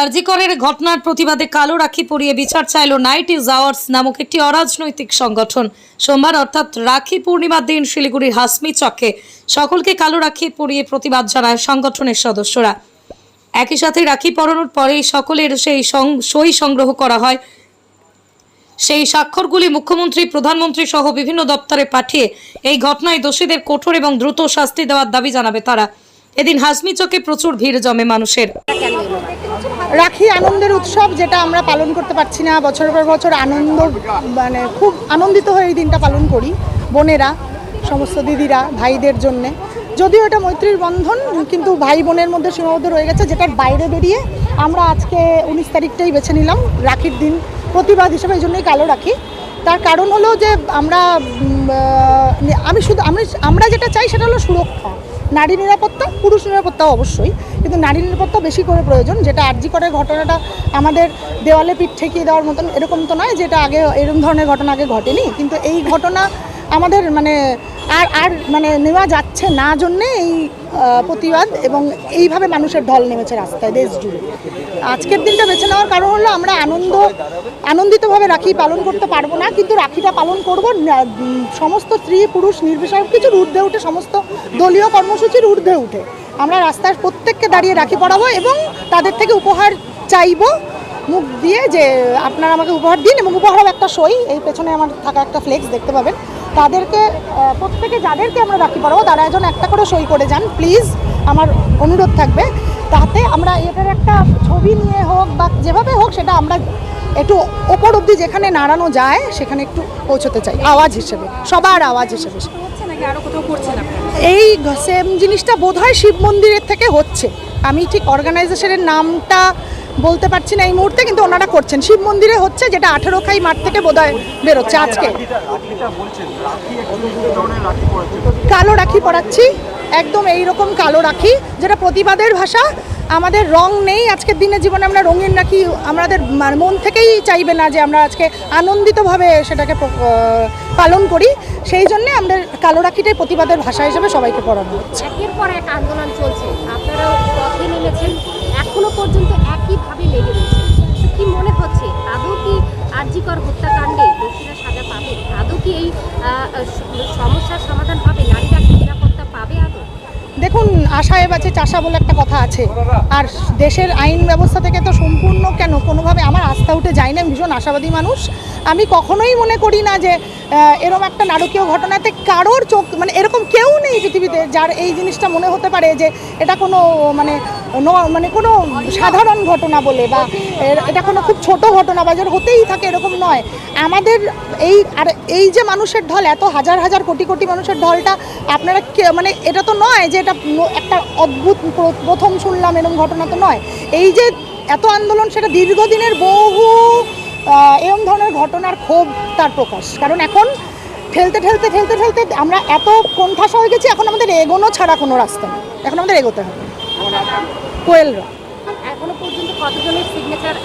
আরজিকরের ঘটনার প্রতিবাদে কালো রাখি পরিয়ে বিচার চাইল নাইট ইজ আওয়ার্স নামক একটি অরাজনৈতিক সংগঠন। সোমবার অর্থাৎ রাখি পূর্ণিমার দিন শিলিগুড়ির হাসমি চকে সকলকে কালো রাখি পরিয়ে প্রতিবাদ জানায় সংগঠনের সদস্যরা। একই সাথে রাখি পরানোর পরেই সকলের সেই সই সংগ্রহ করা হয়। সেই স্বাক্ষরগুলি মুখ্যমন্ত্রী, প্রধানমন্ত্রী সহ বিভিন্ন দপ্তরে পাঠিয়ে এই ঘটনায় দোষীদের কঠোর এবং দ্রুত শাস্তি দেওয়ার দাবি জানাবে তারা। এদিন হাসমি চকে প্রচুর ভিড় জমে মানুষের। রাখি আনন্দের উৎসব যেটা আমরা পালন করতে পারছি না। বছরের পর বছর আনন্দ মানে খুব আনন্দিত হয়ে এই দিনটা পালন করি। বোনেরা, সমস্ত দিদিরা, ভাইদের জন্যে। যদিও এটা মৈত্রীর বন্ধন, কিন্তু ভাই বোনের মধ্যে সীমাবদ্ধ রয়ে গেছে, যেটার বাইরে বেরিয়ে আমরা আজকে উনিশ তারিখটাই বেছে নিলাম রাখির দিন। প্রতিবাদ হিসেবে এই জন্যই কালো রাখি। তার কারণ হলো যে আমরা আমি শুধু, আমি, আমরা যেটা চাই সেটা হলো সুরক্ষা। নারী নিরাপত্তা, পুরুষ নিরাপত্তা অবশ্যই, কিন্তু নারী নিরাপত্তা বেশি করে প্রয়োজন, যেটা আর্জি করে ঘটনাটা আমাদের দেওয়ালে পিঠ ঠেকিয়ে দেওয়ার মতন, এরকম তো নয় যেটা আগে এরকম ধরনের ঘটনা আগে ঘটেনি, কিন্তু এই ঘটনা আমাদের মানে আর আর মানে নেওয়া যাচ্ছে না জন্যে এই প্রতিবাদ এবং এইভাবে মানুষের ঢল নেমেছে রাস্তায় দেশ জুড়ে। আজকের দিনটা বেছে নেওয়ার কারণ হলো আমরা আনন্দ, আনন্দিতভাবে রাখি, পালন করতে পারব না, কিন্তু রাখিটা পালন করব। সমস্ত স্ত্রী, পুরুষ, নির্বিশেষে কিছুর ঊর্ধ্বে উঠে, সমস্ত দলীয় কর্মসূচির ঊর্ধ্বে উঠে আমরা রাস্তার প্রত্যেককে দাঁড়িয়ে রাখি, পড়াবো এবং তাদের থেকে উপহার চাইব। মুখ দিয়ে যে আপনারা আমাকে উপহার দিন এবং উপহারও একটা সই, এই পেছনে আমার থাকা একটা ফ্লেক্স দেখতে পাবেন। তাদেরকে প্রত্যেকে যাদেরকে আমরা রাখি পরাবো তারা একজন একটা করে সই করে যান প্লিজ আমার অনুরোধ থাকবে। তাতে আমরা এটার একটা ছবি নিয়ে হোক বা যেভাবে হোক সেটা আমরা একটু ওপর অব্দি যেখানে নাড়ানো যায় সেখানে একটু পৌঁছতে চাই আওয়াজ হিসেবে সবার আওয়াজ হিসেবে। এই সেম জিনিসটা বোধহয় শিব মন্দিরের থেকে হচ্ছে। আমি ঠিক অর্গানাইজেশনের নামটা বলতে পারছি না এই মুহূর্তে, কিন্তু ওনারা করছেন। শিব মন্দিরে হচ্ছে যেটা আঠেরো খাই মাঠ থেকে বোধ হয় বেরোচ্ছে আজকে। কালো রাখি পড়াচ্ছি একদম এই রকম কালো রাখি, যেটা প্রতিবাদের ভাষা আমাদের রং নেই, আজকের দিনে জীবনে আমরা রঙিন রাখি আমাদের মানে মন থেকেই চাইবে না যে আমরা আজকে আনন্দিতভাবে সেটাকে পালন করি। সেই জন্য আমাদের কালো রাখিটাই প্রতিবাদের ভাষা হিসেবে সবাইকে পড়ানো হচ্ছে। একের পর এক আন্দোলন চলছে। আপনারাও পথে নেমেছেন। এখনও পর্যন্ত একইভাবে লেগে রয়েছে দেখুন আশায় বাঁচে, চাষা বলে একটা কথা আছে। আর দেশের আইন ব্যবস্থা থেকে তো সম্পূর্ণ কেন? কোনোভাবে আমার আস্থা উঠে যায় না ভীষণ আশাবাদী মানুষ। আমি কখনোই মনে করি না যে এরম একটা নারকীয় ঘটনাতে কারোর চোখ মানে এরকম কেউ নেই পৃথিবীতে যার এই জিনিসটা মনে হতে পারে যে, এটা কোনো মানে মানে কোনো সাধারণ ঘটনা বলে বা এটা কোনো খুব ছোট ঘটনা বা যেটা হতেই থাকে এরকম নয়। আমাদের এই, আর এই যে মানুষের ঢল, এত হাজার হাজার কোটি কোটি মানুষের ঢলটা আপনারা মানে এটা তো নয় যে এটা একটা অদ্ভুত প্রথম শুনলাম এরকম ঘটনা তো নয়। এই যে এত আন্দোলন, সেটা দীর্ঘদিনের বহু ঘটনার ক্ষোভ তার প্রকাশ। কারণ এখন ঠেলতে ঠেলতে ঠেলতে ঠেলতে আমরা এত কোণঠাসা হয়ে গেছি, এখন আমাদের এগোনো ছাড়া কোনো রাস্তা নেই। এখন আমাদের এগোতে হবে। কোয়েলরা। এখনও পর্যন্ত কতজনের সিগনেচার